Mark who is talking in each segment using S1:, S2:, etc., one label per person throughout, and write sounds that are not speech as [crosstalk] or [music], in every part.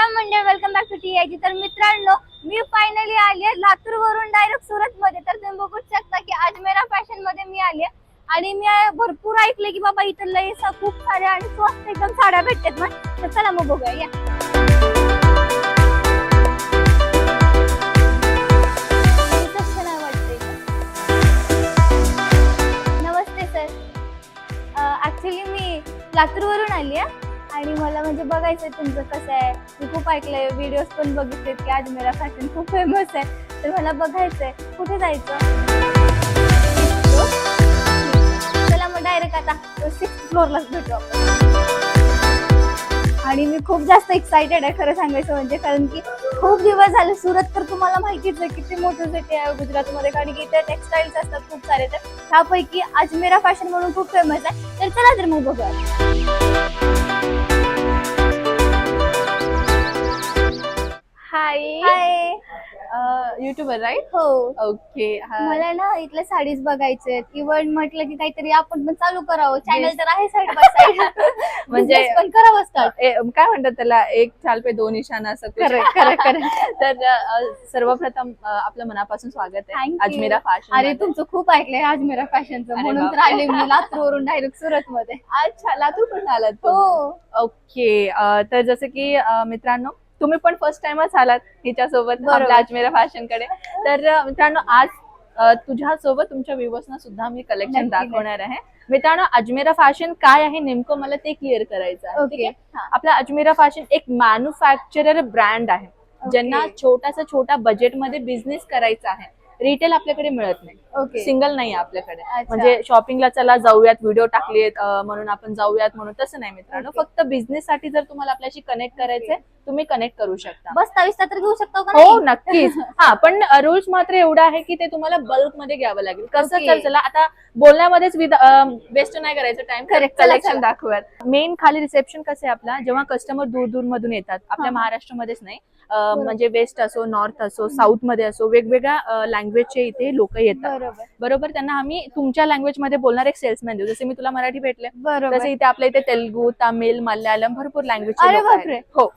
S1: राम मंडळ welcome back to T तर मित्रांनो मी फायनली आली आहे लातूर वरून डायरेक्ट सुरत मध्ये तर तुम्ही बघू शकता की अजमेरा फॅशनमध्ये मी आली आहे. आणि मी भरपूर ऐकले की बाबा इथं लय खूप साऱ्या आणि स्वस्त एकदम साड्या भेटतात मग तर चला मग बघूया. या नमस्ते सर ऍक्च्युली मी लातूरवरून आली आहे. आणि मला म्हणजे बघायचंय तुमचं कसं आहे. मी खूप ऐकलंय व्हिडिओज पण बघितलेत की अजमेरा फॅशन खूप फेमस आहे. तर मला बघायचंय. कुठे जायचं? चला मग डायरेक्ट आता सिक्स्थ फ्लोअरलाच भेटू आपण. आणि मी खूप जास्त एक्साइटेड आहे खरं सांगायचं म्हणजे कारण की खूप दिवस झाले सुरत तर तुम्हाला माहितीच आहे किती मोठं सिटी आहे गुजरातमध्ये. कारण की इथे टेक्सटाईल्स असतात खूप सारे. तर त्यापैकी अजमेरा फॅशन म्हणून खूप फेमस आहे. तर चला तर मग बघूया.
S2: हाय
S1: हाय
S2: युट्यूबर राईट
S1: हो.
S2: ओके
S1: मला ना इथल्या साडीज बघायचे इव्हन म्हटलं की काहीतरी आपण पण चालू करावं. चॅनल तर आहे साईड बाय साईड
S2: म्हणजे-
S1: म्हणजे पण करावं स्टार्ट
S2: काय म्हणतात त्याला? एक चाल पे दोन निशाणा असं कुछ.
S1: Correct, correct. [laughs]
S2: तर अ, सर्वप्रथम अ, आपलं मनापासून स्वागत आहे.
S1: Thank you.
S2: अजमेरा फॅशन
S1: अरे तुमचं खूप ऐकलंय अजमेरा फॅशनचं
S2: अरे
S1: म्हणून तर
S2: बापरे.
S1: आले मी लातूरवरून डायरेक्ट सुरत मध्ये
S2: अच्छा लातूर पण आलात
S1: हो?
S2: ओके अ, तर जसं की अ, मित्रांनो तुम्ही पण फर्स्ट टाइमच आलात हिच्यासोबत अजमेरा फॅशनकडे तर मित्रांनो आज तुझ्यासोबत तुमच्या व्ह्युअर्सना सुद्धा मी कलेक्शन दाखवणार आहे. मित्रांनो अजमेरा फॅशन काय आहे नेमकं मला ते क्लिअर करायचं आहे ठीक
S1: ओके.
S2: आहे? आपला अजमेरा फॅशन एक मॅन्युफॅक्चरर ब्रँड आहे ज्यांना छोटासा छोटा बजेटमध्ये बिझनेस करायचा आहे. रिटेल आपल्याकडे मिळत नाही.
S1: ओके
S2: सिंगल नाही आहे आपल्याकडे.
S1: अच्छा.
S2: म्हणजे शॉपिंगला चला जाऊयात व्हिडिओ टाकलेत अं, म्हणून आपण जाऊयात म्हणून. तसं नाही मित्रांनो. फक्त बिझनेस साठी जर तुम्हाला आपल्याशी कनेक्ट करायचंय तुम्ही कनेक्ट करू शकता.
S1: बस तावीस तर घेऊ शकतो का
S2: हो
S1: नाही?
S2: नक्कीच. [laughs] हा पण रूल्स मात्र एवढा आहे की ते तुम्हाला बल्कमध्ये घ्यावं लागेल. कसं
S1: Okay.
S2: तर चला आता बोलण्यामध्येच वेस्ट नाही करायचं टाइम
S1: Correct, चला,
S2: कलेक्शन
S1: चला.
S2: दाखवूयात. मेन खाली रिसेप्शन कसं आहे आपला? जेव्हा कस्टमर दूर दूर मधून येतात आपल्या
S1: हा.
S2: महाराष्ट्रामध्येच नाही. म्हणजे वेस्ट असो नॉर्थ असो साऊथमध्ये असो वेगवेगळ्या लँग्वेजचे इथे लोक येतात.
S1: बरोबर.
S2: त्यांना आम्ही तुमच्या लँग्वेजमध्ये बोलणार एक सेल्समॅन देऊ. जसे मी तुला मराठी भेटले. तसे इथे आपल्या इथे तेलगू तामिळ मल्याळम भरपूर लँग्वेज. हो.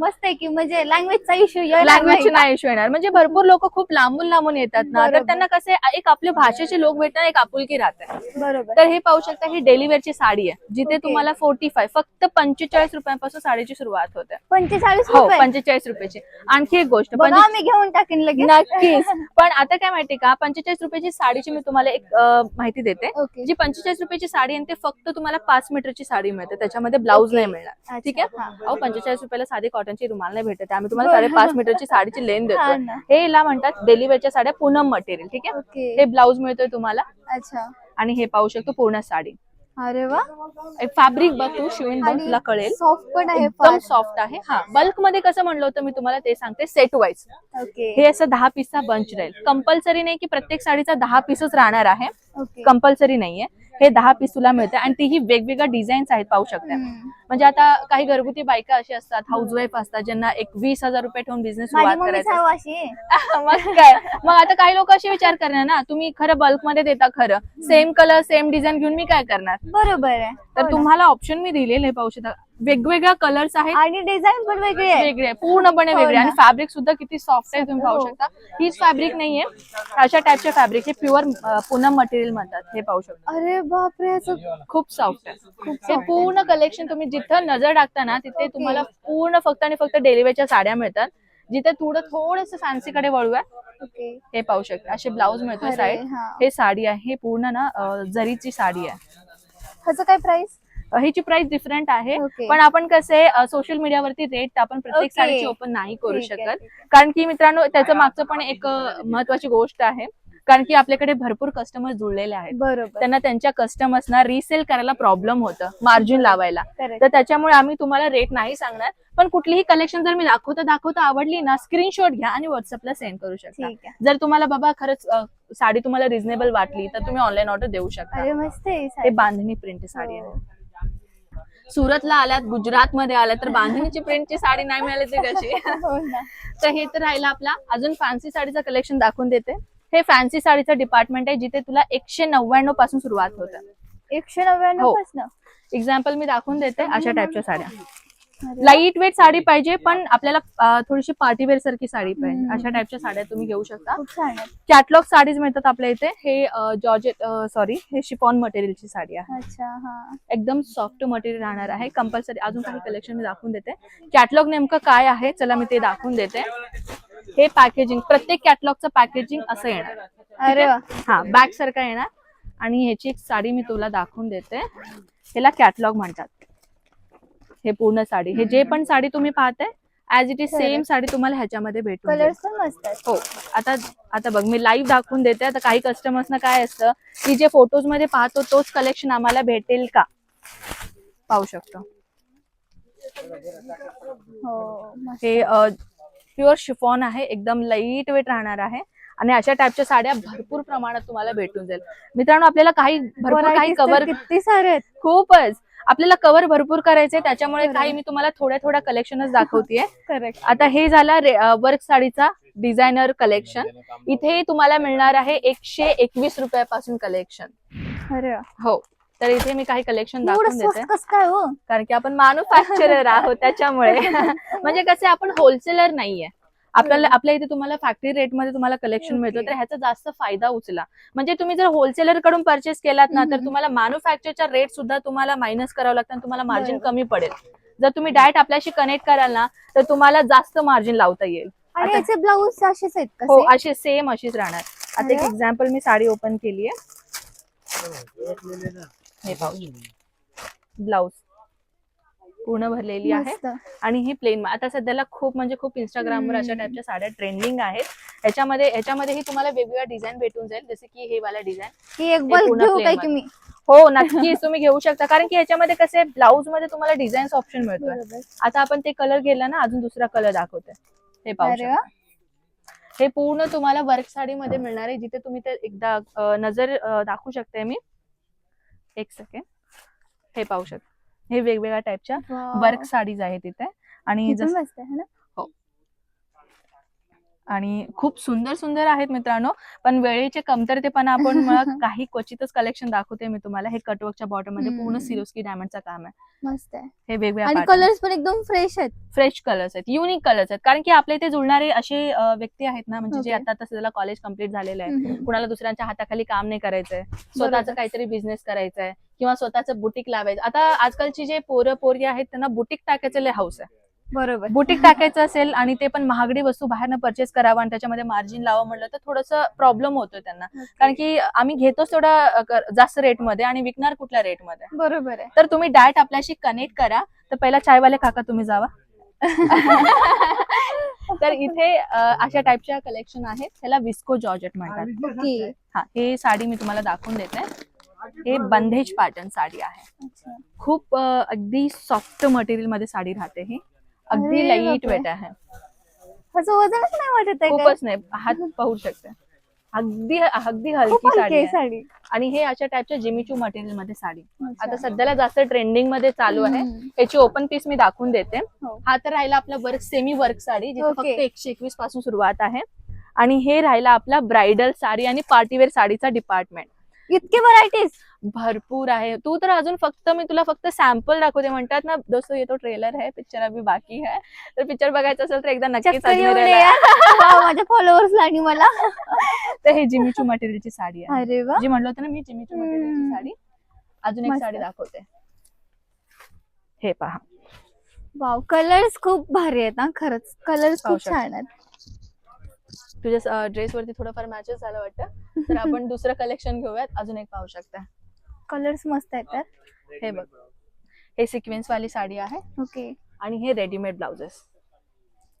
S1: मस्त आहे की म्हणजे लँग्वेजचा इश्यू
S2: लँग्वेज नाही. इश्यू येणार. म्हणजे भरपूर लोक खूप लांबून लांबून येतात ना. तर
S1: बरोबर.
S2: त्यांना कसे एक आपल्या भाषेचे लोक भेटतात एक आपुलकी राहते.
S1: बरोबर.
S2: तर हे पाहू शकता ही डेली वेअरची साडी आहे जिथे
S1: Okay.
S2: तुम्हाला फोर्टी फाय फक्त पंचेचाळीस रुपयांपासून साडीची सुरुवात होते.
S1: पंचेचाळीस
S2: हो
S1: रुपये?
S2: पंचेचाळीस रुपयाची. आणखी एक गोष्ट
S1: बघा
S2: पंचे-
S1: मी घेऊन टाकेन लगेच.
S2: नक्कीच. पण आता काय माहितीये का पंचेचाळीस रुपयाची साडीची मी तुम्हाला एक अं, माहिती देते.
S1: ओके.
S2: जी पंचेचाळीस रुपयाची साडी आहे ते फक्त तुम्हाला पाच मीटरची साडी मिळते. त्याच्यामध्ये ब्लाऊज नाही मिळणार.
S1: अच्छा,
S2: ठीक आहे?
S1: हा.
S2: अहो पंचेचाळीस रुपयाला साधी कॉटनची रुमाल नाही भेटत. आम्ही तुम्हाला. साडेपाच मीटरची साडीची लेन देतो. हे हिला म्हणतात डेली वेअरच्या साड्या पूनम मटेरियल ठीक आहे? हे ब्लाऊज मिळतोय तुम्हाला.
S1: अच्छा.
S2: आणि हे पाहू शकतो पूर्ण साडी.
S1: अरे वा.
S2: फॅब्रिक बघ तू शिवून बघ तुला कळेल.
S1: सॉफ्ट पण आहे
S2: एकदम सॉफ्ट आहे. हा बल्कमध्ये कसं म्हणलं होतं मी तुम्हाला ते सांगते सेट वाईज हे असं दहा पीसचा बंच राहील. कंपल्सरी नाही की प्रत्येक साडीचा दहा पीसच राहणार आहे. कंपल्सरी नाहीये. हे दहा पीस तुला मिळते आणि तीही वेगवेगळ्या डिझाईन्स आहेत पाहू शकता. म्हणजे आता काही घरगुती बायका अशी असतात हाऊसवाईफ असतात ज्यांना एक वीस हजार रुपये ठेवून बिझनेस सुरुवात करायचा
S1: अशी. [laughs]
S2: मग काय? मग आता काही लोक असे विचार करणार ना तुम्ही खरं बल्कमध्ये देता खरं. सेम कलर सेम डिझाईन घेऊन मी काय करणार?
S1: बरोबर आहे. हो
S2: तर
S1: ना.
S2: तुम्हाला ऑप्शन मी दिलेले पाहू शकता. वेगवेगळ्या कलर्स आहेत.
S1: आणि डिझाईन पण वेगळी आहे.
S2: वेगळे पूर्णपणे
S1: हो
S2: वेगळे
S1: ना.
S2: आणि फॅब्रिक सुद्धा किती सॉफ्ट आहे तुम्ही पाहू
S1: हो.
S2: शकता. हीच फॅब्रिक नाहीये. अशा टाईपचे फॅब्रिक हे प्युअर पूनम मटेरियल म्हणतात. हे पाहू शकता.
S1: अरे बापरे
S2: खूप सॉफ्ट आहे. हे पूर्ण कलेक्शन तुम्ही जिथं नजर टाकता ना तिथे. तुम्हाला पूर्ण फक्त आणि फक्त डेलिव्हरीच्या साड्या मिळतात. जिथे थोडं थोडस फॅन्सी कडे वळूया हे पाहू शकता. असे ब्लाऊज मिळतोय
S1: अरे,
S2: साईड
S1: हा.
S2: हे साडी आहे. हे पूर्ण ना जरीची साडी आहे.
S1: ह्याचं काय प्राइस
S2: ह्याची प्राइस डिफरंट आहे.
S1: Okay.
S2: पण आपण कसे सोशल मीडियावरती रेट आपण प्रत्येक
S1: Okay.
S2: साडीची ओपन नाही करू
S1: ठीक आहे,
S2: शकत.
S1: ठीक आहे.
S2: कारण की मित्रांनो त्याचं मागचं पण एक अं, महत्वाची गोष्ट आहे. कारण की आपल्याकडे भरपूर कस्टमर जुळलेले आहेत.
S1: बरोबर.
S2: त्यांना त्यांच्या कस्टमर्सना रिसेल करायला प्रॉब्लेम होतं मार्जिन लावायला.
S1: Correct.
S2: तर त्याच्यामुळे आम्ही तुम्हाला रेट नाही सांगणार. पण कुठलीही कलेक्शन जर मी दाखवता दाखवता आवडली ना स्क्रीनशॉट घ्या आणि व्हॉट्सअपला सेंड करू शकता.
S1: ठीक आहे.
S2: जर तुम्हाला बाबा खरंच अं, साडी तुम्हाला रिझनेबल वाटली तर तुम्ही ऑनलाईन ऑर्डर देऊ शकता.
S1: अरे मस्त आहे ही
S2: हे
S1: साडी.
S2: बांधणी प्रिंट साडी
S1: हो.
S2: आहे सुरतला आल्यात गुजरात मध्ये आल्यात तर बांधणीची प्रिंटची साडी नाही मिळाली ती कशी [laughs]
S1: हो
S2: तर हे तर राहिलं आपला. अजून फॅन्सी साडीचं कलेक्शन दाखवून देते. हे फॅन्सी साडीचं डिपार्टमेंट आहे जिथे तुला एकशे नव्याण्णवपासून सुरुवात होतं.
S1: एकशे नव्याण्णव
S2: हो. एक्झाम्पल मी दाखवून देते अशा टाईपच्या साड्या. लाइट वेट साडी पाहिजे पण आपल्याला थोडीशी पार्टीवेअर सारखी साडी पाहिजे. अशा टाईपच्या साड्या तुम्ही घेऊ शकता. कॅटलॉग साडीज मिळतात आपल्या इथे. हे जॉर्जेट सॉरी हे शिफॉन मटेरियलची साडी आहे.
S1: अच्छा हा.
S2: एकदम सॉफ्ट मटेरियल राहणार आहे. कंपल्सरी अजून काही कलेक्शन मी दाखवून देते. कॅटलॉग नेमकं काय आहे? चला मी ते दाखवून देते. हे पॅकेजिंग प्रत्येक कॅटलॉगचं पॅकेजिंग असं येणार.
S1: अरे
S2: हा बॅग सारखा येणार. आणि ह्याची एक साडी मी तुला दाखवून देते. ह्याला कॅटलॉग म्हणतात. हे पूर्ण साडी. हे जे पण साडी तुम्ही पाहताय as it is same. Sari तुम्हाला ह्याच्यामध्ये भेटून जाईल.
S1: कलर्स पण मस्त
S2: हो. आता आता बघ मी लाईव्ह दाखवून देते. आता काही कस्टमर्सना काय असतं की जे फोटोजमध्ये पाहतो तोच कलेक्शन आम्हाला भेटेल का? पाहू शकतो.
S1: हो
S2: हे प्युअर शिफॉन आहे. एकदम लाइट वेट राहणार आहे. आणि अशा टाईपच्या साड्या भरपूर प्रमाणात तुम्हाला भेटून जाईल. मित्रांनो आपल्याला काही भरपूर काही कव्हर
S1: किती सारे आहेत.
S2: खूपच. आपल्याला कव्हर भरपूर करायचे त्याच्यामुळे. काही मी तुम्हाला थोड्या थोड्या कलेक्शनच दाखवतेय.
S1: करेक्ट
S2: आता हे झाला वर्क साडीचा डिझायनर कलेक्शन इथे तुम्हाला मिळणार आहे एकशे एकवीस रुपयापासून कलेक्शन
S1: अरे
S2: हो. तर इथे मी काही कलेक्शन दाखवून देते.
S1: स्वस्त कस काय हो?
S2: कारण की आपण मॅन्युफॅक्चरर आहोत त्याच्यामुळे. [laughs] [laughs] म्हणजे कसे आपण होलसेलर नाहीये. आपल्याला आपल्या इथे तुम्हाला फॅक्टरी रेटमध्ये तुम्हाला कलेक्शन मिळतं तर ह्याचा जास्त फायदा उचला. म्हणजे तुम्ही जर होलसेलरकडून परचेस केलात ना तर. तुम्हाला मॅन्युफॅक्चरचा रेट सुद्धा तुम्हाला मायनस करावं लागतं आणि तुम्हाला मार्जिन. कमी पडेल. जर तुम्ही डायरेक्ट आपल्याशी कनेक्ट कराल ना तर तुम्हाला जास्त मार्जिन लावता येईल.
S1: आणि
S2: आता-
S1: याचे ब्लाऊज असेच आहेत
S2: हो अशी सेम अशीच राहणार. आता एक. एक्झाम्पल मी साडी ओपन केली आहे हे ब्लाऊज पूर्ण भरलेली आहे. आणि ही प्लेन आता सध्याला खूप म्हणजे खूप इंस्टाग्रामवर अशा
S1: हम्म.
S2: टाईपच्या साड्या ट्रेंडिंग आहेत. ह्याच्यामध्ये ह्याच्यामध्येही तुम्हाला वेगवेगळ्या डिझाईन भेटून जाईल. जसे की हे वाला डिझाईन
S1: ही एक घेऊ काय मी
S2: हो नक्कीच तुम्ही घेऊ शकता. कारण की ह्याच्यामध्ये कसे ब्लाऊजमध्ये तुम्हाला डिझाईन्स ऑप्शन
S1: बरोबर.
S2: आता आपण ते कलर गेला ना अजून दुसरा कलर दाखवते हे पाहू हे पूर्ण तुम्हाला वर्क साडीमध्ये मिळणार आहे. जिथे तुम्ही ते एकदा नजर दाखवू शकते मी. एक सेकंड हे पाहू शकता. हे वेगवेगळ्या टाईपच्या. वर्क साडीज आहेत तिथे आणि जस आणि खूप सुंदर सुंदर आहेत मित्रांनो. पण वेळेचे कमतरतेपणा आपण [laughs] काही क्वचितच कलेक्शन दाखवते मी तुम्हाला. हे कटवर्कच्या बॉटममध्ये पूर्ण. सिरोस्की डायमंडचं काम आहे.
S1: मस्त आहे.
S2: हे वेगवेगळ्या
S1: कलर्स पण एकदम फ्रेश आहेत.
S2: फ्रेश कलर्स आहेत. युनिक कलर्स आहेत. कारण की आपल्या इथे जुळणारे असे व्यक्ती आहेत ना म्हणजे जे. आता सध्याला कॉलेज कंप्लीट झालेलं आहे. कुणाला दुसऱ्यांच्या हाताखाली काम नाही करायचंय. स्वतःचं. काहीतरी बिझनेस करायचंय. किंवा स्वतःचं बुटीक लावायचं. आता आजकालची जे पोरं पोरी आहेत त्यांना बुटीक टाकायचं लय हाऊस आहे.
S1: बरोबर.
S2: बुटीक टाकायचं असेल आणि ते पण महागडी वस्तू बाहेरनं परचेस करावं आणि त्याच्यामध्ये मार्जिन लावा म्हणलं तर थोडस प्रॉब्लेम होतो त्यांना. कारण की आम्ही घेतोच अ, क- जास्त रेटमध्ये आणि विकणार कुठल्या रेटमध्ये
S1: बरोबर आहे.
S2: तर तुम्ही डायरेक्ट आपल्याशी कनेक्ट करा. तर पहिला चायवाले काका तुम्ही जावा. [laughs] तर इथे अशा टाईपच्या कलेक्शन आहेत. त्याला विस्को जॉर्जेट म्हणतात. हा हे साडी मी तुम्हाला दाखवून देते. हे बंदेज पॅटर्न साडी आहे. खूप अगदी सॉफ्ट मटेरियलमध्ये साडी राहते ही. अगदी
S1: लाइट.
S2: वेट आहे
S1: ह्याचं वजनच नाही वाटत आहे?
S2: खूपच नाही हात पाहू शकते अगदी अगदी हलकी साडी
S1: आहे
S2: आहे
S1: साडी
S2: आणि हे अशा टाईपच्या जिमीचू मटेरियलमध्ये साडी. आता सध्याला जास्त ट्रेंडिंगमध्ये चालू आहे
S1: हम्म.
S2: याची ओपन पीस मी दाखवून देते
S1: हो.
S2: हा तर राहिला आपला वर्क सेमी वर्क साडी जिथे. फक्त एकशे एकवीसपासून सुरुवात आहे आणि हे राहिला आपला ब्रायडल साडी आणि पार्टीवेअर साडीचा डिपार्टमेंट
S1: इतके व्हरायटीज
S2: भरपूर आहे. तू तर अजून फक्त मी तुला फक्त सॅम्पल दाखवते. म्हणतात ना दोस्तो ये तो ट्रेलर है पिक्चर अभी बाकी है. तर पिक्चर बघायचं असेल तर एकदा नक्कीच.
S1: वाव, माझ्या फॉलोअर्सला आणि मला. [laughs]
S2: तर हे जिमीचू मटेरियलची साडी आहे.
S1: अरे वा.
S2: जी म्हणलं होतं ना मी जिमीचू मटेरियलची. साडी. अजून एक. साडी दाखवते. हे पहा.
S1: वाव कलर्स खूप भारी आहेत ना खरंच. कलर्स खूप. छान आहेत.
S2: तुझ्या ड्रेस वरती थोडंफार मॅचेस झालं वाटतं. तर [laughs] आपण दुसरं कलेक्शन घेऊयात. अजून एक पाहू शकता.
S1: कलर्स मस्त आहेत तर
S2: हे बघ. हे सिक्वेन्स वाली साडी आहे.
S1: ओके.
S2: आणि हे रेडीमेड ब्लाउजेस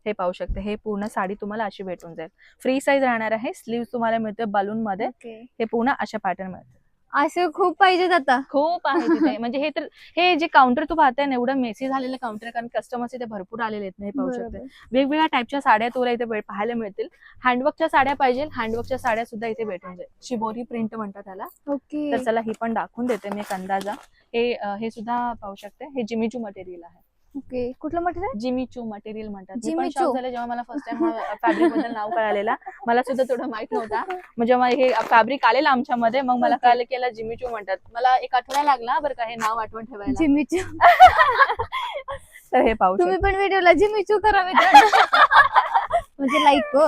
S2: हे पाहू शकते. हे पूर्ण साडी तुम्हाला अशी भेटून जाईल. फ्री साईज राहणार आहे. स्लीव्ह तुम्हाला मिळते बलून मध्ये.
S1: ओके.
S2: हे पूर्ण अशा पॅटर्नमध्ये.
S1: असे खूप पाहिजेत आता.
S2: खूप आहे तिथे. [laughs] म्हणजे हे तर हे जे काउंटर तू पाहताय ना एवढं मेसी झालेलं काउंटर कारण कस्टमर्स इथे भरपूर आलेले आहेत ना हे पाहू शकते. वेगवेगळ्या टाईपच्या साड्या तुला इथे पाहायला मिळतील. हँडवर्कच्या साड्या पाहिजे हँडवर्कच्या साड्या सुद्धा इथे भेटून जाईल. शिबोरी प्रिंट म्हणतात त्याला.
S1: ओके.
S2: तर चला ही पण दाखवून देते मी एक अंदाजा. हे हे सुद्धा पाहू शकते. हे जिमीचू मटेरियल आहे.
S1: ओके. कुठलं मटेरियल
S2: जिमीचू मटेरियल म्हणतात. मी पण
S1: जिमीचू.
S2: शॉक झाले जेव्हा मला फर्स्ट टाइम फॅब्रिकबद्दल नाव कळालेला. मला सुद्धा थोडं माहीत नव्हता. म्हणजे मग हे फॅब्रिक आलेलं आमच्यामध्ये मग मला. कळालं की याला जिमीचू म्हणतात. मला एक आठवडा लागला बरं का हे नाव आठवण ठेवायला.
S1: जिमीची [laughs]
S2: तर हे पाहू
S1: तुम्ही पण व्हिडिओला जिमिचू करा मित्रांनो म्हणजे लाईक हो.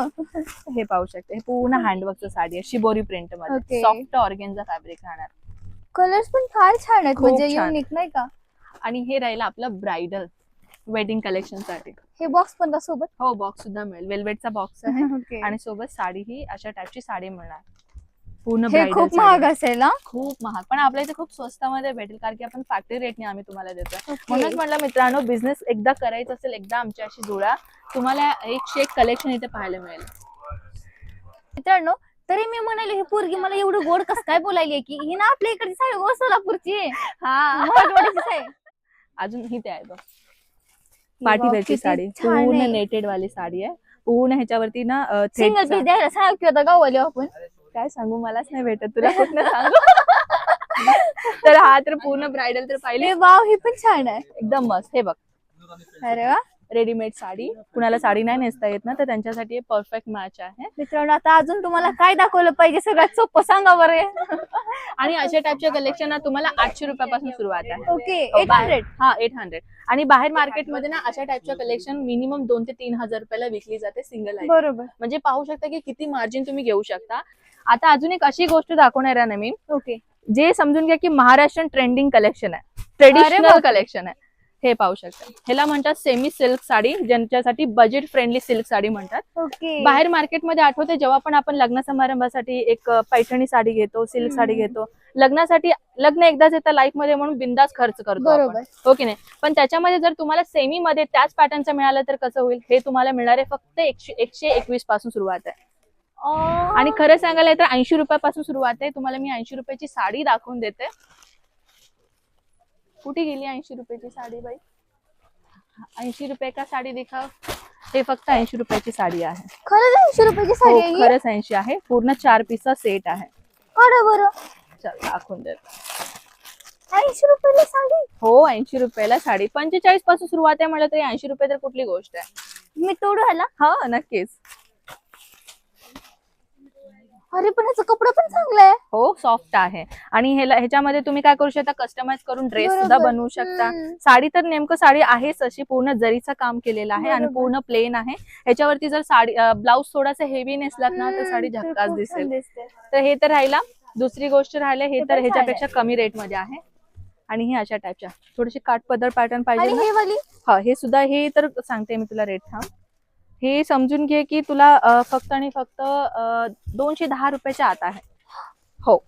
S2: हे पाहू शकते. हे पूर्ण हँडवर्कचं साडी आहे. शिबोरी प्रिंटमध्ये.
S1: Okay.
S2: सॉफ्ट ऑर्गेनचा फॅब्रिक राहणार.
S1: कलर्स पण फार छान आहेत.
S2: खूप
S1: म्हणजे
S2: छान.
S1: युनिक नाही का?
S2: आणि हे राहील आपलं ब्रायडल वेडिंग कलेक्शनसाठी.
S1: हे बॉक्स पण का सोबत
S2: हो बॉक्स सुद्धा मिळेल. वेल्वेटचा बॉक्स आहे. [laughs] आणि सोबत साडी ही अशा टाईपची साडी मिळणार. पूर्ण
S1: हे खूप. महाग असेल हा?
S2: खूप महाग. पण आपल्या इथे खूप स्वस्तामध्ये भेटेल कारण की आपण फॅक्टरी रेटने आम्ही तुम्हाला देतो. म्हणूनच म्हटलं मित्रांनो बिझनेस एकदा करायचा असेल एकदा आमच्याशी जुळा तुम्हाला एकशे एक कलेक्शन इथे पाहायला मिळेल.
S1: मित्रांनो तरी मी म्हणाले ही पोरगी मला एवढं गोड कस काय बोलायली की? ही ना आपल्या इकडची साडी सोलापूरची
S2: हा. अजून ही ते आहे बघ. पार्टी
S1: वाव,
S2: वेअरची
S1: किती
S2: साडी.
S1: छान
S2: पूर्ण. नेटेड वाली साडी आहे. पूर्ण ह्याच्यावरती ना
S1: सांग की गावाले आपण?
S2: काय सांगू? मलाच नाही भेटत. तुला कुठनं सांगू? [laughs] तर हा तर पूर्ण ब्रायडल तर पाहिले
S1: वाव ही पण छान आहे.
S2: एकदम मस्त. हे बघ.
S1: अरे वा.
S2: रेडीमेड साडी. कुणाला साडी नाही नेसता येत ना तर त्यांच्यासाठी हे परफेक्ट मॅच आहे.
S1: मित्रांनो आता अजून तुम्हाला काय दाखवलं पाहिजे सगळ्यात सोपं सांगा बरं.
S2: आणि अशा टाईपच्या कलेक्शन तुम्हाला आठशे रुपयापासून सुरुवात आहे.
S1: ओके
S2: हो,
S1: एट
S2: बाहेर-
S1: हंड्रेड
S2: हा एट हंड्रेड आणि बाहेर मार्केटमध्ये ना अशा टाईपच्या कलेक्शन मिनिमम दोन ते तीन हजार रुपयाला विकली जाते सिंगल
S1: बरोबर.
S2: म्हणजे पाहू शकता की किती मार्जिन तुम्ही घेऊ शकता. आता अजून एक अशी गोष्ट दाखवणार आहे ना मी.
S1: ओके.
S2: जे समजून घ्या की महाराष्ट्रीयन ट्रेंडिंग कलेक्शन आहे. ट्रेडिशनल. कलेक्शन आहे. हे पाहू शकता. ह्याला म्हणतात सेमी सिल्क साडी ज्यांच्यासाठी बजेट फ्रेंडली सिल्क साडी म्हणतात.
S1: ओके
S2: बाहेर मार्केटमध्ये आठवते जेव्हा पण आपण लग्न समारंभासाठी एक पैठणी साडी घेतो सिल्क साडी. घेतो लग्नासाठी लग्न एकदाच येतं लाईफमध्ये म्हणून बिंदास खर्च करतो.
S1: बरोबर.
S2: हो नाही? पण त्याच्यामध्ये जर तुम्हाला सेमी मध्ये त्याच पॅटर्नचं मिळालं तर कसं होईल? हे तुम्हाला मिळणार आहे फक्त एकशे एकशे एकवीसपासून सुरुवात आहे. आणि खरं सांगायला तर ऐंशी रुपयापासून सुरुवात आहे. तुम्हाला मी ऐंशी रुपयाची साडी दाखवून देते. कुठे गेली ऐंशी रुपयाची साडी बाई? ऐंशी रुपये का साडी दिखाव? हे फक्त ऐंशी रुपयाची साडी आहे.
S1: खरंच ऐंशी रुपयाची
S2: हो
S1: साडी आहे ही?
S2: खरंच ऐंशी आहे. पूर्ण चार पीसचा सेट आहे.
S1: काढा बरं.
S2: चल दाखवून देते.
S1: ऐंशी रुपयाला साडी?
S2: हो ऐंशी रुपयाला साडी. पंचेचाळीसपासून सुरुवात आहे म्हटलं तरी ऐंशी रुपये तर कुठली गोष्ट आहे?
S1: मी तोडू ह्याला?
S2: हा नक्कीच.
S1: अरे पण ह्याचा कपडा पण चांगला आहे
S2: हो सॉफ्ट आहे. आणि ह्याला ह्याच्यामध्ये तुम्ही काय करू शकता कस्टमाइज करून ड्रेस सुद्धा
S1: बरोबर.
S2: बनवू शकता.
S1: हम्म.
S2: साडी तर नेमकं साडी आहेच अशी पूर्ण जरीचं काम केलेलं आहे आणि
S1: बरोबर.
S2: पूर्ण प्लेन आहे. ह्याच्यावरती जर साडी ब्लाऊज थोडासा हेवी नेसलात ना तर
S1: हम्म,
S2: साडी
S1: तर
S2: झक्कास
S1: खूप
S2: दिसेल.
S1: दिसते.
S2: तर हे तर राहिला. दुसरी गोष्ट राहिली हे तर
S1: पण
S2: ह्याच्यापेक्षा कमी रेटमध्ये आहे. आणि हे अशा टाईपच्या थोडीशी काठपदर पॅटर्न पाहिजे
S1: आणि
S2: ना?
S1: हे वाली?
S2: हा हे सुद्धा हे तर सांगते मी तुला रेट थांब. हे समजून घे की तुला फक्त आणि फक्त दोनशे दहा रुपयाच्या आत आहे. हो.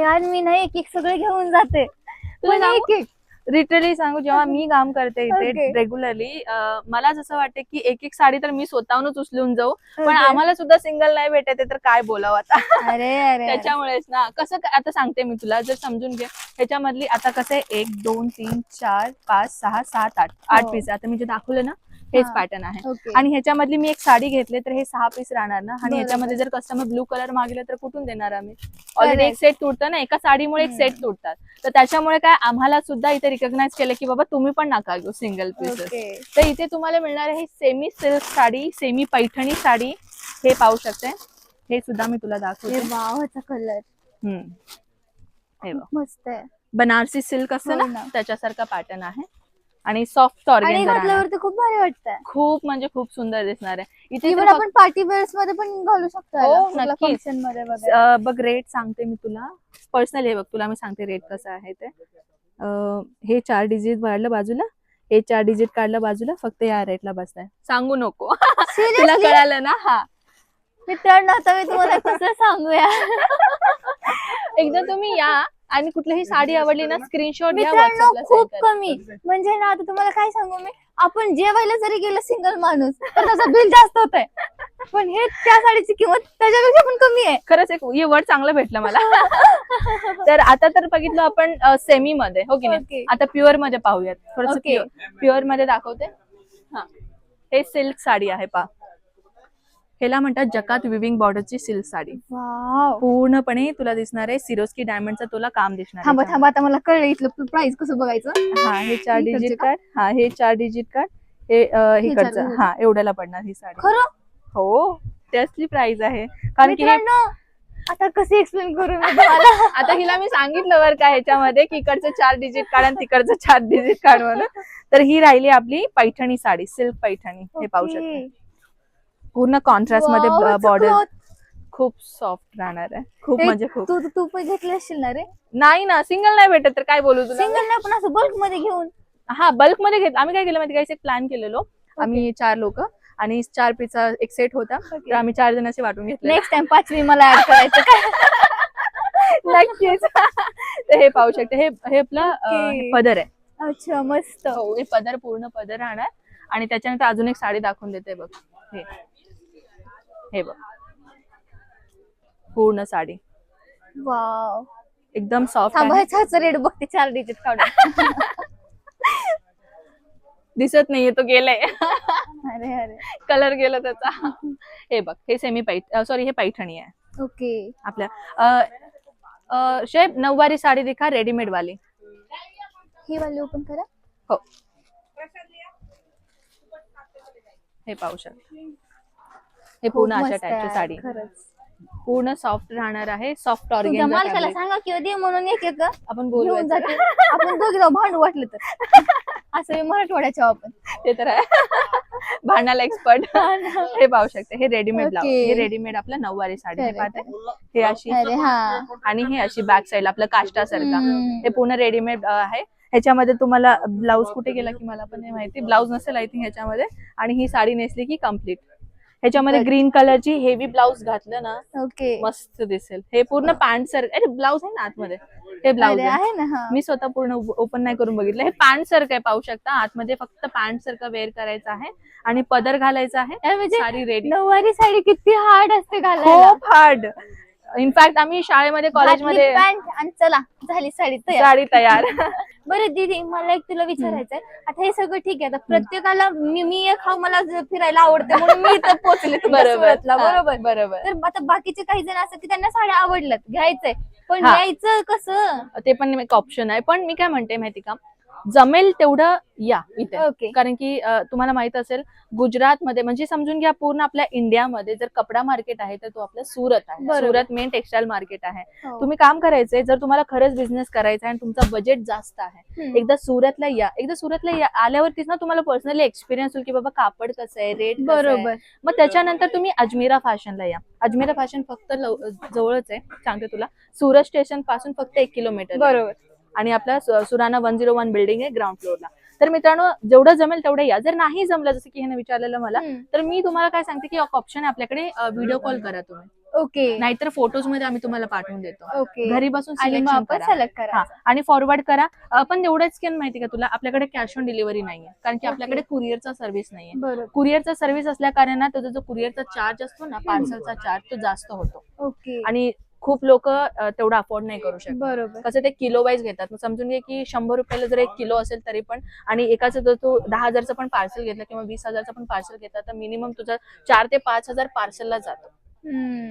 S1: यार मी नाही एक एक सगळे घेऊन जाते? एक एक
S2: लिटरली सांगू जेव्हा [laughs] मी काम करते इथे. रेग्युलरली मला जसं वाटतं की एक एक साडी तर मी स्वतःहूनच उचलून जाऊ. पण. आम्हाला सुद्धा सिंगल नाही भेटत आहे तर काय बोलावं आता?
S1: अरे.
S2: त्याच्यामुळेच ना. कसं आता सांगते मी तुला जर समजून घे. ह्याच्यामधली आता कसं आहे? एक दोन तीन चार पाच सहा सात आठ. आठ
S1: हो.
S2: पीस आता मी जे दाखवलं ना हेच
S1: हा.
S2: पॅटर्न आहे. आणि ह्याच्यामधली मी एक साडी घेतली तर हे सहा पीस राहणार ना? आणि. ह्याच्यामध्ये जर कस्टमर ब्लू कलर मागले तर कुठून देणार आम्ही? ऑलरेडी एक. सेट तुटतं ना? एका साडीमुळे एक. सेट तुटतात. तर त्याच्यामुळे काय आम्हाला सुद्धा इथे रिकॉग्नाइज केलं की बाबा तुम्ही पण नका घेऊ सिंगल पीसेस
S1: ओके.
S2: तर इथे तुम्हाला मिळणार आहे semi silk sari semi Paithani sari. हे पाहू शकते. हे सुद्धा मी तुला
S1: हे
S2: दाखवते
S1: ह्याचा कलर
S2: हम्म. हे.
S1: मस्त आहे.
S2: बनारसी सिल्क असतं
S1: हो
S2: ना.
S1: ना.
S2: त्याच्यासारखा पॅटर्न आहे. आणि सॉफ्ट
S1: आणि
S2: ऑर्गेन्झा
S1: घातल्यावरती खूप भारी वाटतंय.
S2: खूप म्हणजे खूप सुंदर दिसणार आहे. इथे
S1: इव्हन
S2: तर
S1: आपण पार्टी वेअर्समध्ये पण घालू शकतो
S2: हो,
S1: याला. कुठल्या
S2: नक्कीच.
S1: function मध्ये वगैरे.
S2: अं, बघ रेट सांगते मी तुला. पर्सनल हे बघ तुला मी सांगते रेट कसं आहे ते. अं, हे चार डिजिट काढलं बाजूला हे चार डिजिट काढलं बाजूला फक्त या रेटला बसलाय सांगू नको. [laughs] तुला
S1: Seriously?
S2: कळालं ना? हा.
S1: मित्रांनो आता मी तुम्हाला कसं सांगूया? [laughs]
S2: एकदा तुम्ही या. आणि कुठलीही साडी आवडली ना स्क्रीनशॉट
S1: मित्रांनो
S2: WhatsApp ला send
S1: खूप. कमी. म्हणजे ना आता तुम्हाला काय सांगू मी? आपण जेवायला जरी गेलं सिंगल माणूस तर त्याचं बिल [laughs] जास्त होत आहे पण हे त्या साडीची किंमत त्याच्यापेक्षा पण कमी आहे.
S2: खरंच एक हे वर्ड चांगलं भेटलं मला. [laughs] तर आता तर बघितलं आपण सेमी मध्ये हो की नाही?
S1: Okay.
S2: आता प्युअरमध्ये पाहूयात. थोडस
S1: Okay.
S2: प्युअरमध्ये दाखवते. हा. हे सिल्क साडी आहे पा ह्याला म्हणतात जकात विविंग बॉर्डरची सिल्क साडी. पूर्णपणे तुला दिसणार आहे सिरोस्की डायमंडचं तुला काम दिसणार आहे.
S1: थांबा. थांबा आता मला कळलं इथलं प्राइस कसं बघायचं?
S2: हा हे चार डिजिट? कार्ड हा हे चार डिजिट कार्ड हे
S1: हे
S2: हा एवढ्याला पडणार ही साडी.
S1: खरं?
S2: हो त्याचली प्राइस आहे. कारण की
S1: आता कसे एक्सप्लेन करू [laughs]
S2: आता हिला मी सांगितलं बरं का ह्याच्यामध्ये की इकडचं चार डिजिट काढ आणि तिकडचं चार डिजिट काढ म्हणून. तर ही राहिली आपली पैठणी साडी सिल्क पैठणी. हे पाहू शकता. पूर्ण
S1: कॉन्ट्रास्टमध्ये
S2: बॉर्डर. खूप सॉफ्ट राहणार आहे. खूप म्हणजे खूप.
S1: तू तू पण घेतली असशील ना रे?
S2: नाही ना सिंगल नाही भेटत तर काय बोलू तुला?
S1: सिंगल नाही पण असं बल्कमध्ये घेऊन.
S2: हा बल्कमध्ये घेत आम्ही काय केलं माहिती का? एक प्लॅन केलेलो. आम्ही चार लोक आणि चार पीचा एक सेट होता. तर आम्ही चार जण असे वाटून घेतले.
S1: नेक्स्ट टाइम पाचवी मला ऍड करायचं काय? [laughs]
S2: नक्कीच. तर हे पाहू शकते. हे हे आपलं. पदर आहे.
S1: अच्छा मस्त.
S2: हो हे पदर पूर्ण पदर राहणार. आणि त्याच्यानंतर अजून एक साडी दाखवून देते बघ. हे. हे बघ. पूर्ण साडी.
S1: वाव.
S2: एकदम सॉफ्ट
S1: रेट बघते चार डिजिट काढून. [laughs]
S2: दिसत नाहीये तो गेलाय.
S1: अरे अरे.
S2: कलर गेला त्याचा. हे बघ हे सेमी पैठ सॉरी हे पैठणी आहे.
S1: ओके.
S2: आपल्या शेप नऊवारी साडी दिखा रेडीमेड वाली.
S1: ही वाली ओपन करा.
S2: हो. हे पाहू शकता. हे पूर्ण अशा टाईपची साडी. पूर्ण सॉफ्ट राहणार आहे सॉफ्ट ऑर्गेन
S1: मालकाला सांगा किंवा दे म्हणून एक एक
S2: आपण
S1: घेऊन
S2: बोलू
S1: जाते. आपण दोघी जाऊ भांडू वाटलं तर. [laughs] असं मराठवाड्याच्या आपण.
S2: ते तर आहे. भांडायला एक्सपर्ट [laughs] हे पाहू शकते. हे रेडीमेड. हे रेडीमेड आपलं नऊवारी साडी. हे. पाहते? हे अशी. आणि हे अशी बॅक साईड आपलं काष्टा सारखा. हे पूर्ण रेडीमेड आहे. ह्याच्यामध्ये तुम्हाला ब्लाऊज कुठे गेला की मला पण नाही माहिती. ब्लाऊज नसेल आय थिंक ह्याच्यामध्ये. आणि ही साडी नेसली की कंप्लीट ह्याच्यामध्ये. ग्रीन कलरची हेवी ब्लाऊज घातलं ना
S1: ओके.
S2: मस्त दिसेल. हे पूर्ण पॅन्ट सारखं अरे ब्लाऊज आहे ना आतमध्ये? हे ब्लाऊज आहे.
S1: ना
S2: मी स्वतः पूर्ण ओपन नाही करून बघितलं. हे पॅन्ट सारखं आहे पाहू शकता? आतमध्ये फक्त पॅन्ट सारखं वेअर करायचं आहे आणि पदर घालायचा आहे.
S1: म्हणजे
S2: साडी रेडी
S1: नऊवारी साडी किती हार्ड असते घालायला.
S2: खूप हार्ड इनफॅक्ट आम्ही शाळेमध्ये कॉलेजमध्ये
S1: पॅन्ट आणि चला झाली साडी तयार.
S2: साडी तयार. [laughs]
S1: बरं दीदी मला एक तुला विचारायचंय. आता हे सगळं ठीक आहे आता प्रत्येकाला मी मी एक हा मला ज- फिरायला आवडते म्हणून मी इथं पोहोचले तुमच्या
S2: बरोबर.
S1: सुरतला,
S2: हा,
S1: बरोबर.
S2: बरोबर.
S1: तर आता बाकीचे काही जण असतात की त्यांना साड्या आवडल्यात घ्यायचंय. पण
S2: हा.
S1: यायचं कसं?
S2: ते पण एक ऑप्शन आहे. पण मी काय म्हणते माहिती का? जमेल तेवढं या इथे.
S1: ओके.
S2: कारण की अं, तुम्हाला माहीत असेल गुजरात मध्ये म्हणजे समजून घ्या पूर्ण आपल्या इंडियामध्ये जर कपडा मार्केट आहे तर तो आपलं सुरत आहे.
S1: बरोबर.
S2: सुरत मेन टेक्सटाईल मार्केट आहे.
S1: हो.
S2: तुम्ही काम करायचंय जर तुम्हाला खरंच बिझनेस करायचा आहे आणि तुमचा बजेट जास्त आहे. एकदा सुरतला या. एकदा सुरतला या आल्यावरतीच ना तुम्हाला पर्सनली एक्सपिरियन्स होईल की बाबा कापड कसं आहे रेट
S1: बरोबर.
S2: मग त्याच्यानंतर तुम्ही अजमेरा फॅशनला या. अजमेरा फॅशन फक्त लव- जवळच आहे. सांगते तुला. सुरत स्टेशनपासून फक्त एक किलोमीटर
S1: बरोबर.
S2: आणि आपला Surana one zero one building आहे ग्राउंड फ्लोअरला तर मित्रांनो जेवढं जमेल तेवढं या. जर नाही जमलं जसं की ह्याने विचारलेलं मला. तर मी तुम्हाला काय सांगते की ऑप्शन आहे आपल्याकडे व्हिडिओ कॉल करा तुम्ही.
S1: ओके.
S2: नाहीतर फोटोजमध्ये आम्ही तुम्हाला पाठवून देतो.
S1: ओके.
S2: घरी बसून
S1: सिलेक्ट करा.
S2: आणि फॉरवर्ड करा. पण एवढंच की माहिती का तुला? आपल्याकडे कॅश ऑन डिलिव्हरी नाहीये. कारण की. आपल्याकडे कुरिअरचा सर्व्हिस नाहीये. कुरिअरचा सर्व्हिस असल्या कारणाने त्याचा जो कुरिअरचा चार्ज असतो ना पार्सलचा चार्ज तो जास्त होतो.
S1: ओके.
S2: आणि खूप लोक तेवढा अफोर्ड नाही करू शकत.
S1: बरोबर.
S2: कसं ते किलो वाईज घेतात. मग समजून घे की शंभर रुपयाला जर एक किलो असेल तरी पण आणि एकाचं जर तू दहा हजारचं पण पार्सल घेतलं किंवा वीस हजारचं पण पार्सल घेतलं तर मिनिमम तुझा चार ते पाच हजार पार्सलला जातो.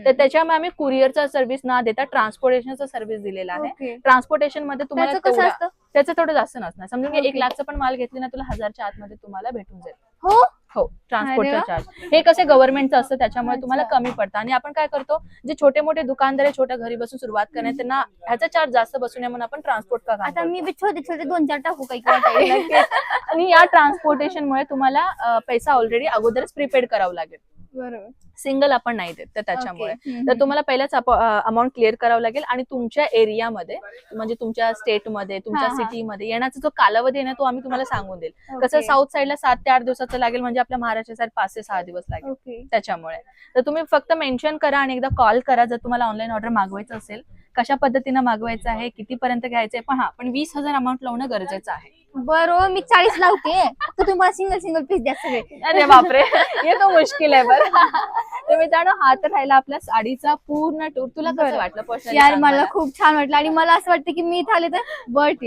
S2: तर त्याच्यामुळे आम्ही कुरिअरचा सर्व्हिस ना देता ट्रान्सपोर्टेशनचा सर्व्हिस दिलेला आहे. ट्रान्सपोर्टेशनमध्ये तुम्हाला
S1: त्याचं कसं असतं?
S2: त्याचं थोडं जास्त नसणार. समजून घे एक. लाखचा पण माल घेतली ना तुला हजारच्या आतमध्ये तुम्हाला भेटून जाईल.
S1: हो.
S2: हो ट्रान्सपोर्टचा चार्ज हे कसं गव्हर्नमेंटचं असतं त्याच्यामुळे तुम्हाला. कमी पडतं. आणि आपण काय करतो जे छोटे मोठे दुकानदार आहे छोट्या घरी बसून सुरुवात करणे त्यांना ह्याचा चार्ज जास्त बसू नये म्हणून आपण ट्रान्सपोर्ट का
S1: आता? मी छोटे छोटे दोन चार टाकू काही [laughs]
S2: आणि या ट्रान्सपोर्टेशन मुळे तुम्हाला पैसा ऑलरेडी अगोदरच प्रिपेड करावा लागेल.
S1: बरोबर.
S2: सिंगल आपण नाही देत तर त्याच्यामुळे. तर तुम्हाला पहिलाच अमाऊंट क्लिअर करावं लागेल आणि तुमच्या एरियामध्ये म्हणजे तुमच्या स्टेटमध्ये तुमच्या. सिटीमध्ये येण्याचा जो कालावधी आहे ना तो आम्ही तुम्हाला सांगून देईल. कसं. साऊथ साईडला सात ते आठ दिवसाचं लागेल म्हणजे आपल्या महाराष्ट्र साईड पाच ते सहा दिवस लागेल. त्याच्यामुळे. तर तुम्ही फक्त मेन्शन करा आणि एकदा कॉल करा जर तुम्हाला ऑनलाईन ऑर्डर मागवायचं असेल. कशा पद्धतीनं मागवायचं आहे कितीपर्यंत घ्यायचंय पण हा पण वीस हजार अमाऊंट लावणं गरजेचं आहे.
S1: बरं मी चाळीस लावते. तुम्हाला सिंगल सिंगल पीस द्या सगळे.
S2: अरे बापरे. हे तो मुश्किल आहे बरं. [laughs] तर मित्रांनो हा तर राहिला आपल्या साडीचा पूर्ण टूर तुला कसं
S1: बरं.
S2: वाटलं
S1: यार
S2: सांग
S1: मला खूप छान वाटलं. आणि मला असं वाटतं की मी इथे आले तर बर्ट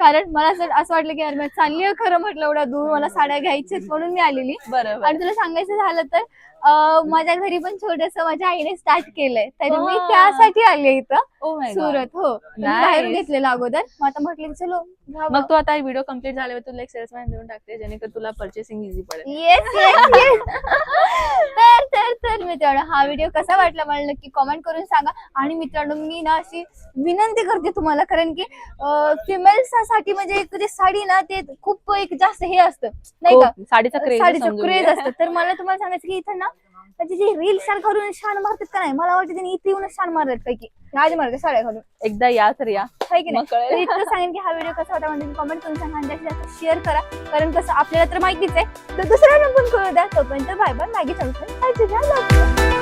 S1: कारण मला असं असं वाटलं की यार मी चालली आहे खरं म्हटलं एवढ्या दूर. मला साड्या घ्यायच्याच म्हणून मी आलेली.
S2: बरोबर.
S1: आणि तुला सांगायचं झालं तर माझ्या घरी पण छोटस माझ्या आईने स्टार्ट केलंय. तर मी. त्यासाठी आले इथं.
S2: Oh.
S1: सुरत हो. बाहेरून घेतलेलं अगोदर. मग आता म्हटलं की चलो
S2: मग तू आता व्हिडिओ कंप्लीट झाल्यावर तुला एक सेल्समॅन देऊन टाकते जेणेकरून तुला पर्चेसिंग इझी पडेल.
S1: येस येस तर तर तर मित्रांनो हा व्हिडिओ कसा वाटला मला नक्की कॉमेंट करून सांगा. आणि मित्रांनो मी ना अशी विनंती करते तुम्हाला कारण की फिमेल्ससाठी म्हणजे एक ते साडी ना ते खूप एक जास्त हे असतं नाही का?
S2: साडीचा क्रेज
S1: साडीचं क्रेज असतं. तर मला तुम्हाला सांगायचं की इथं ना म्हणजे जे रील शान करून शान मारतात का नाही? मला वाटतं त्यांनी इथे येऊनच शान मारतात पैकी. राज मार्ग साड्या घालून
S2: एकदा या तर या.
S1: आहे की
S2: मग
S1: नाही
S2: कळेल.
S1: इतकं सांगेन की हा व्हिडिओ कसा होता म्हणजे कमेंट करून सांगा आणि जास्तीत जास्त शेअर करा. कारण कसं आपल्याला तर माहितीच आहे. तर दुसऱ्यांना पण कळू द्या. तोपर्यंत बाय बाय मॅगी चौथं